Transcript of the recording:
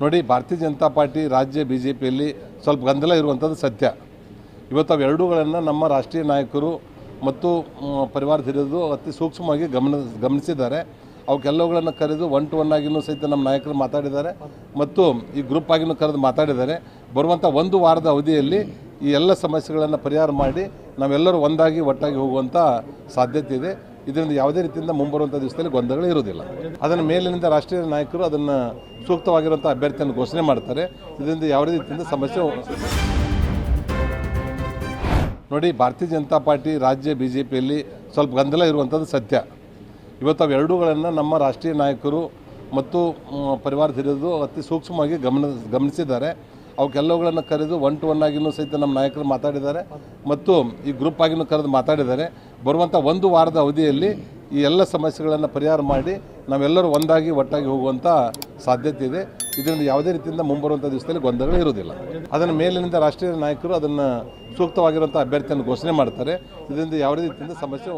ನೋಡಿ, ಭಾರತೀಯ ಜನತಾ ಪಾರ್ಟಿ ರಾಜ್ಯ B J ಪಿಯಲ್ಲಿ ಸ್ವಲ್ಪ ಗೊಂದಲ ಇರುವಂಥದ್ದು ಸತ್ಯ. ಇವತ್ತು ಅವೆರಡೂಗಳನ್ನು ನಮ್ಮ ರಾಷ್ಟ್ರೀಯ ನಾಯಕರು ಮತ್ತು ಪರಿವಾರ ಹಿರಿಯರು ಅತಿ ಸೂಕ್ಷ್ಮವಾಗಿ ಗಮನ, ಗಮನಿಸಿದ್ದಾರೆ. ಅವಕ್ಕೆಲ್ಲವುಗಳನ್ನು ಕರೆದು ಒನ್ ಟು ಒನ್ ಆಗಿನೂ ಸಹಿತ ನಮ್ಮ ನಾಯಕರು ಮಾತಾಡಿದ್ದಾರೆ. ಮತ್ತು ಈ ಗ್ರೂಪ್ ಆಗಿನೂ ಕರೆದು ಮಾತಾಡಿದ್ದಾರೆ. ಬರುವಂಥ ಒಂದು ವಾರದ ಅವಧಿಯಲ್ಲಿ ಈ ಎಲ್ಲ ಸಮಸ್ಯೆಗಳನ್ನು ಪರಿಹಾರ ಮಾಡಿ ನಾವೆಲ್ಲರೂ ಒಂದಾಗಿ ಒಟ್ಟಾಗಿ ಹೋಗುವಂಥ ಸಾಧ್ಯತೆ ಇದೆ. ಇದರಿಂದ ಯಾವುದೇ ರೀತಿಯಿಂದ ಮುಂಬರುವಂಥ ದಿವಸದಲ್ಲಿ ಗೊಂದಲಗಳು ಇರುವುದಿಲ್ಲ. ಅದನ್ನು ಮೇಲಿನಿಂದ ರಾಷ್ಟ್ರೀಯ ನಾಯಕರು ಅದನ್ನು ಸೂಕ್ತವಾಗಿರುವಂಥ ಅಭ್ಯರ್ಥಿಯನ್ನು ಘೋಷಣೆ ಮಾಡ್ತಾರೆ. ಇದರಿಂದ ಯಾವುದೇ ರೀತಿಯಿಂದ ಸಮಸ್ಯೆ ನೋಡಿ, ಭಾರತೀಯ ಜನತಾ ಪಾರ್ಟಿ, ರಾಜ್ಯ ಬಿ ಜೆ ಪಿಯಲ್ಲಿ ಸ್ವಲ್ಪ ಗೊಂದಲ ಇರುವಂಥದ್ದು ಸತ್ಯ. ಇವತ್ತು ಅವೆರಡೂಗಳನ್ನು ನಮ್ಮ ರಾಷ್ಟ್ರೀಯ ನಾಯಕರು ಮತ್ತು ಪರಿವಾರ ಅತಿ ಸೂಕ್ಷ್ಮವಾಗಿ ಗಮನ, ಗಮನಿಸಿದ್ದಾರೆ. ಅವಕ್ಕೆಲ್ಲವುಗಳನ್ನು ಕರೆದು ಒನ್ ಟು ಒನ್ ಆಗಿನೂ ಸಹಿತ ನಮ್ಮ ನಾಯಕರು ಮಾತಾಡಿದ್ದಾರೆ. ಮತ್ತು ಈ ಗ್ರೂಪ್ ಆಗಿನೂ ಕರೆದು ಮಾತಾಡಿದ್ದಾರೆ. ಬರುವಂಥ ಒಂದು ವಾರದ ಅವಧಿಯಲ್ಲಿ ಈ ಎಲ್ಲ ಸಮಸ್ಯೆಗಳನ್ನು ಪರಿಹಾರ ಮಾಡಿ ನಾವೆಲ್ಲರೂ ಒಂದಾಗಿ ಒಟ್ಟಾಗಿ ಹೋಗುವಂಥ ಸಾಧ್ಯತೆ ಇದೆ. ಇದರಿಂದ ಯಾವುದೇ ರೀತಿಯಿಂದ ಮುಂಬರುವಂಥ ದಿವಸದಲ್ಲಿ ಗೊಂದಲಗಳು ಇರುವುದಿಲ್ಲ. ಅದನ್ನು ಮೇಲಿನಿಂದ ರಾಷ್ಟ್ರೀಯ ನಾಯಕರು ಅದನ್ನು ಸೂಕ್ತವಾಗಿರುವಂಥ ಅಭ್ಯರ್ಥಿಯನ್ನು ಘೋಷಣೆ ಮಾಡ್ತಾರೆ. ಇದರಿಂದ ಯಾವುದೇ ರೀತಿಯಿಂದ ಸಮಸ್ಯೆ